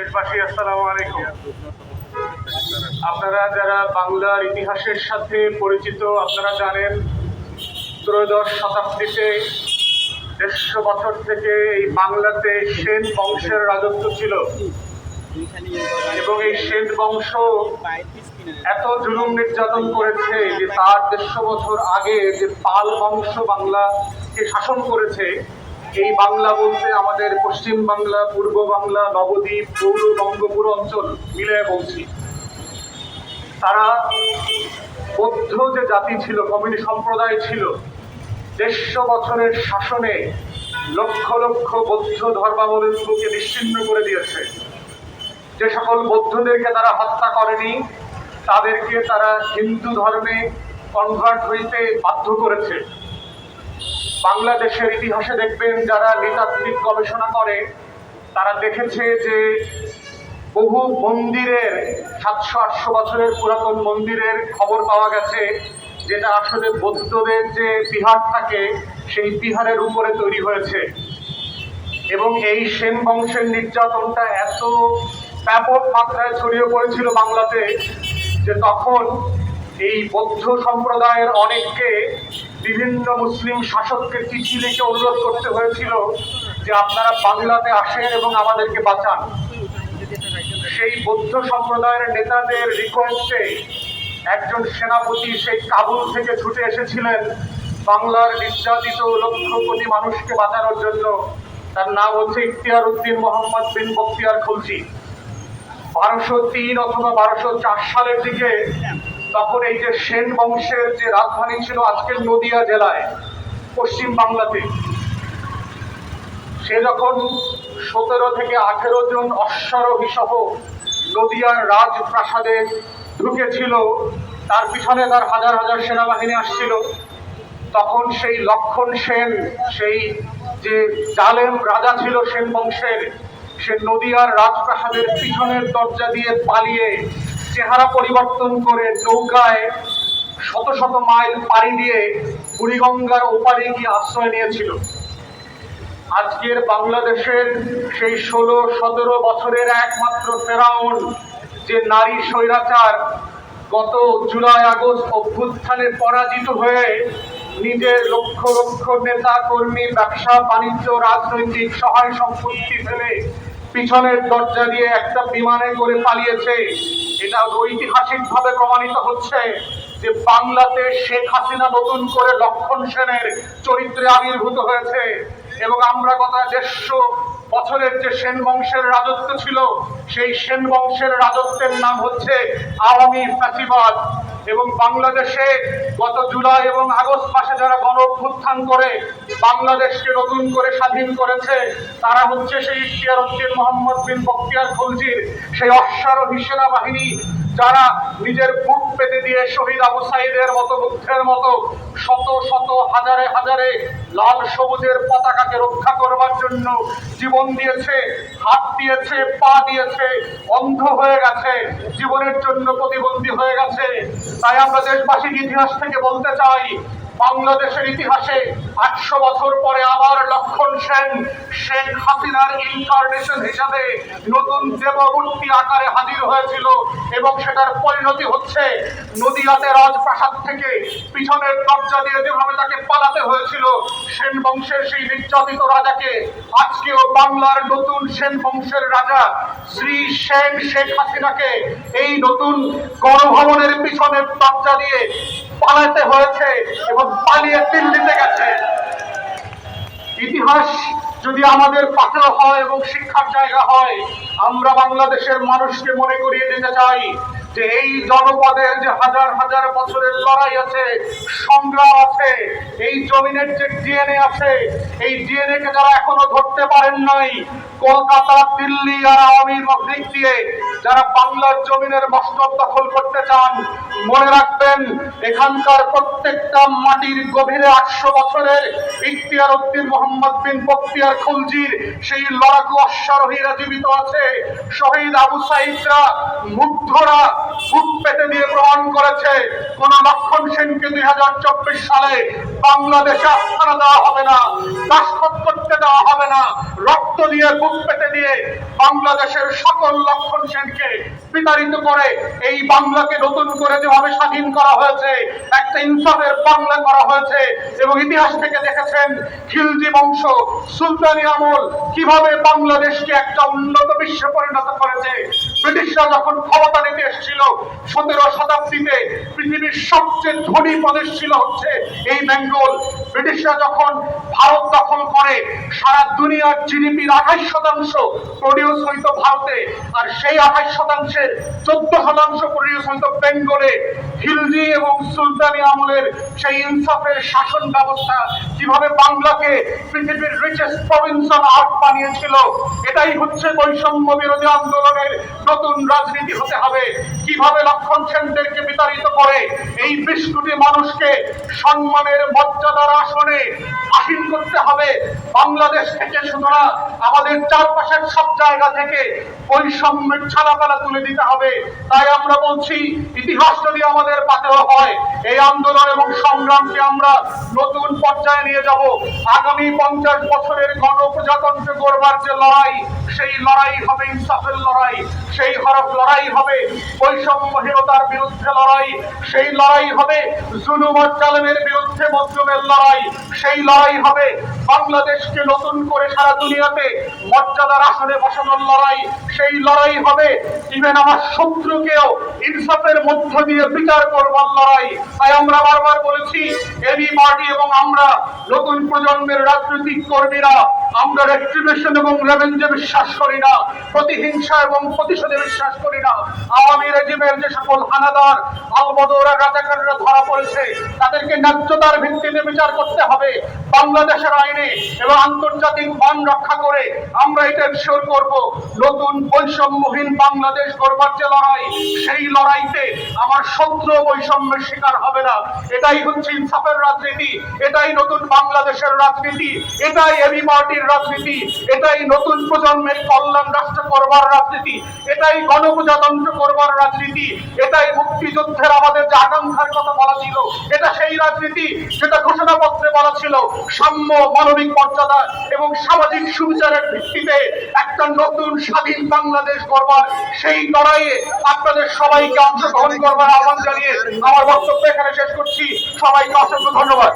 দেশবাসী, আসসালামু আলাইকুম। আপনারা যারা বাংলার ইতিহাসের সাথে পরিচিত, আপনারা জানেন ত্রয়োদশ শতাব্দীতে দেড়শো বছর থেকে এই বাংলাতে সেন বংশের রাজত্ব ছিল। এবং এই সেন বংশ এত জুলুম নির্যাতন করেছে যে তার দেড়শো বছর আগে যে পাল বংশ বাংলাকে শাসন করেছে এই বাংলা বলতে আমাদের পশ্চিম বাংলা, পূর্ব বাংলা, নবদ্বীপ, পৌর বঙ্গপুর অঞ্চল মিলে বলছি। তারা বৌদ্ধ যে জাতি ছিল কমিউনি সম্প্রদায় ছিল, দেড়শো বছরের শাসনে লক্ষ লক্ষ বৌদ্ধ ধর্মাবলম্বীকে নিশ্চিন্ন করে দিয়েছে। যে সকল বৌদ্ধদেরকে তারা হত্যা করেনি, তাদেরকে তারা হিন্দু ধর্মে কনভার্ট হইতে বাধ্য করেছে। বাংলাদেশের ইতিহাসে দেখবেন যারা নৃতাত্ত্বিক গবেষণা করে, তারা দেখেছে যে বহু মন্দিরের সাতশো আটশো বছরের পুরাতন মন্দিরের খবর পাওয়া গেছে, যেটা আসলে বৌদ্ধদের যে বিহার থাকে, সেই বিহারের উপরে তৈরি হয়েছে। এবং এই সেন বংশের নির্যাতনটা এত ব্যাপক মাত্রায় ছড়িয়ে পড়েছিল বাংলাতে, যে তখন এই বৌদ্ধ সম্প্রদায়ের অনেককে বিভিন্ন মুসলিম শাসককে চিঠি লিখে অনুরোধ করতে হয়েছিল যে আপনারা বাংলাতে আসেন এবং আমাদেরকে বাঁচান। সেই বৌদ্ধ সম্প্রদায়ের নেতাদের রিকোয়েস্টে একজন সেনাপতি সেই কাবুল থেকে ছুটে এসেছিলেন। বাংলার নির্যাতিত লক্ষ কোটি মানুষকে বাঁচানোর জন্য। তার নাম হচ্ছে ইখতিয়ার উদ্দিন মোহাম্মদ বিন বখতিয়ার খুলজি। বারোশো তিন অথবা বারোশো চার সালের দিকে তখন এই যে সেন বংশের যে রাজধানী ছিল আজকের নদিয়া জেলায়, পশ্চিম বাংলাতে, সে যখন সতেরো থেকে আঠেরো জন অশ্বারোহী সহ নদিয়ার রাজপ্রাসাদে ঢুকেছিল, তার পিছনে তার হাজার হাজার সেনাবাহিনী আসছিল, তখন সেই লক্ষণ সেন, সেই যে জালেম রাজা ছিল সেন বংশের, সে নদিয়ার রাজপ্রাসাদের পিছনের দরজা দিয়ে পালিয়ে চেহারা পরিবর্তন করে নৌকায় শত শত মাইল পাড়ি দিয়ে বুড়িগঙ্গার ওপারে গিয়ে আশ্রয় নিয়েছিল। আজকের বাংলাদেশের সেই ষোলো, সতেরো বছরের একমাত্র ফেরাউন, যে নারী স্বৈরাচার গত জুলাই, আগস্ট অভ্যুত্থানে পরাজিত হয়ে নিজের লক্ষ লক্ষ নেতা কর্মী, ব্যবসা, বাণিজ্য, রাজনৈতিক সহায় সম্পত্তি ফেলে পিছনের দরজা দিয়ে একটা বিমানে করে পালিয়েছে। এটা ঐতিহাসিকভাবে প্রমাণিত হচ্ছে যে বাংলাতে শেখ হাসিনা নতুন করে লক্ষণ সেনের চরিত্রে আবির্ভূত হয়েছে। এবং আমরা কথা দেড়শো বছরের যে সেন বংশের রাজত্ব ছিল, সেই সেন বংশের রাজত্বের নাম হচ্ছে আওয়ামী ফ্যাসিবাদ। এবং বাংলাদেশে গত জুলাই এবং আগস্ট মাসে যারা গণ অভ্যুত্থান করে, বাংলাদেশকে নতুন করে স্বাধীন করেছে, তারা হচ্ছে সেই ইশতিয়ার উদ্দিন মোহাম্মদ বিন বক্তিয়ার খুলজির, সেই অশ্বারোহী সেনাবাহিনী যারা নিজের বুক পেতে দিয়ে শহীদ আবু সাইদের মতো, বুদ্ধের মতো শত শত, হাজারে হাজারে লাল সবুজের পতাকাকে রক্ষা করবার জন্য জীবন দিয়েছে, হাত দিয়েছে, পা দিয়েছে, অন্ধ হয়ে গেছে, জীবনের জন্য প্রতিবন্ধী হয়ে গেছে। তাই আমরা দেশবাসীর ইতিহাস থেকে বলতে চাই বাংলাদেশের ইতিহাসে আটশো বছর পরে আবার লক্ষণ সেন, শেখ হাসিনার ইনকারনেশন হিসাবে নতুন দেবমূর্তি আকারে হাজির হয়েছিল এবং সেটার পরিণতি হচ্ছে নদিয়াতে রাজপ্রাসাদ থেকে পিছনের দরজা দিয়ে যেভাবে তাকে পালাতে হয়েছিল, সেন বংশের সেই নির্যাতিত রাজাকে আজকেও বাংলার নতুন সেন বংশের রাজা শ্রী সেন শেখ হাসিনাকে এই নতুন গণভবনের পিছনের দরজা দিয়ে পালাতে হয়েছে এবং পালিয়ে দিল্লিতে গেছে। ইতিহাস যদি আমাদের পাথর হয় এবং শিক্ষার জায়গা হয়, আমরা বাংলাদেশের মানুষকে মনে করিয়ে দিতে চাই যে এই জনপদের যে হাজার হাজার বছরের লড়াই আছে, সংগ্রাম আছে, এই জমিনের যে ডিএনএ আছে, এই ডিএনএ কে যারা এখনও ধরতে পারেন নাই, কলকাতা, দিল্লি আর আওয়ামী দিক দিয়ে যারা বাংলার জমিনের মস্তক দখল করতে চান, মনে রাখবেন, এখানকার প্রত্যেকটা মাটির গভীরে আটশো বছরের ইখতিয়ার উদ্দিন মোহাম্মদ বিন বক্তিয়ার খুলজির সেই লড়াকু অশ্বারোহীরা জীবিত আছে। শহীদ আবু সাইদরা মুগ্ধরা বুক পেতে দিয়ে গ্রহণ করেছে। কোন লক্ষণ সেনকে দুই হাজার চব্বিশ সালে বাংলাদেশে আস্থানা দেওয়া হবে না। করতে দেওয়া হবে না। রক্ত দিয়ে, বুক পেতে দিয়ে বাংলাদেশের সকল লক্ষণ সেনকে বিতাড়িত করে এই বাংলাকে নতুন করে যেভাবে স্বাধীন করা হয়েছে, একটা ইনসাফের বাংলা করা হয়েছে এবং ইতিহাস থেকে দেখেছেন খিলজি বংশ, সুলতানি আমল কীভাবে বাংলাদেশকে একটা উন্নত বিশ্বে পরিণত করেছে। ব্রিটিশরা যখন ক্ষমতা নিতে এসেছিল, সতেরো শতাব্দীতে পৃথিবীর সবচেয়ে ধনী প্রদেশ ছিল হচ্ছে এই বেঙ্গল। ব্রিটিশরা যখন ভারত দখল করে, সারা দুনিয়ার জিডিপির আঠাইশ শতাংশ প্রডিউস হইতো ভারতে, আর সেই আঠাইশ শতাংশের চোদ্দ শতাংশ প্রডিউস হইতো বেঙ্গলে। খিলজি এবং সুলতানি আমলের সেই ইনসাফের শাসন ব্যবস্থা কীভাবে বাংলাকে পৃথিবীর রিচেস্ট প্রভিন্স অফ আর্ট বানিয়েছিল, এটাই হচ্ছে বৈষম্য বিরোধী আন্দোলনের নতুন রাজনীতি হতে হবে। কীভাবে লক্ষণ সেনদেরকে বিতাড়িত করে, এই বিশ মানুষকে সম্মানের মর্যাদার আসনে আসীন করতে হবে। বাংলাদেশ থেকে না আমাদের চারপাশের সব জায়গা থেকে বৈষম্যের ছালাপালা তুলে দিতে হবে। তাই আমরা বলছি, ইতিহাস যদি আমাদের পাতেও হয়, এই আন্দোলন এবং সংগ্রামকে আমরা নতুন পর্যায়ে নিয়ে যাব। আগামী পঞ্চাশ বছরের গণপ্রজাতন্ত্র গড়বার যে লড়াই, সেই বৈষম্যহীনতার বিরুদ্ধে লড়াই, সেই লড়াই হবে বিরুদ্ধে লড়াই, সেই লড়াই হবে বাংলাদেশকে নতুন করে সারা দুনিয়াতে মর্যাদার আসনে বসানোর লড়াই, সেই লড়াই হবে ইভেন আমার শত্রুকেও ইনসাফের মধ্য দিয়ে বিচার করবার লড়াই। তাই আমরা বারবার বলেছি এবি পার্টি এবং আমরা নতুন প্রজন্মের রাজনৈতিক কর্মীরা আমরা রেস্ট্রিবিউশন এবং রেভেঞ্জে বিশ্বাস করি না, প্রতিহিংসা এবং প্রতিশোধে বিশ্বাস করি না। আওয়ামী রেজিমের যে সকল হানাদার, আলবদরা রাজাকাররা ধরা পড়েছে, তাদেরকে ন্যায্যতার ভিত্তিতে বিচার করতে হবে। বাংলাদেশের আইনে এবং আন্তর্জাতিক মান রক্ষা করে আমরা এটা এনশিওর করব। নতুন বৈষম্যহীন বাংলাদেশ গড়বার যে লড়াই, সেই লড়াইতে আমার শত্রু বৈষম্যের শিকার হবে না। এটাই হচ্ছে ইনসাফের রাজনীতি, এটাই নতুন বাংলাদেশের রাজনীতি, এটাই এবি পার্টির রাজনীতি, এটাই নতুন প্রজন্মের কল্যাণ রাষ্ট্র করবার রাজনীতি, এটাই গণপ্রজাতন্ত্র করবার রাজনীতি, এটাই মুক্তিযুদ্ধের আমাদের যে আকাঙ্ক্ষার কথা বলা ছিল, এটা সেই রাজনীতি যেটা ঘোষণাপত্রে বলা ছিল, সাম্য মানবিক মর্যাদা এবং সামাজিক সুবিচারের ভিত্তিতে একটা নতুন স্বাধীন বাংলাদেশ করবার সেই লড়াইয়ে আপনাদের সবাইকে অংশগ্রহণ করবার আহ্বান জানিয়ে আমার বক্তব্য এখানে শেষ করছি। সবাইকে অসংখ্য ধন্যবাদ।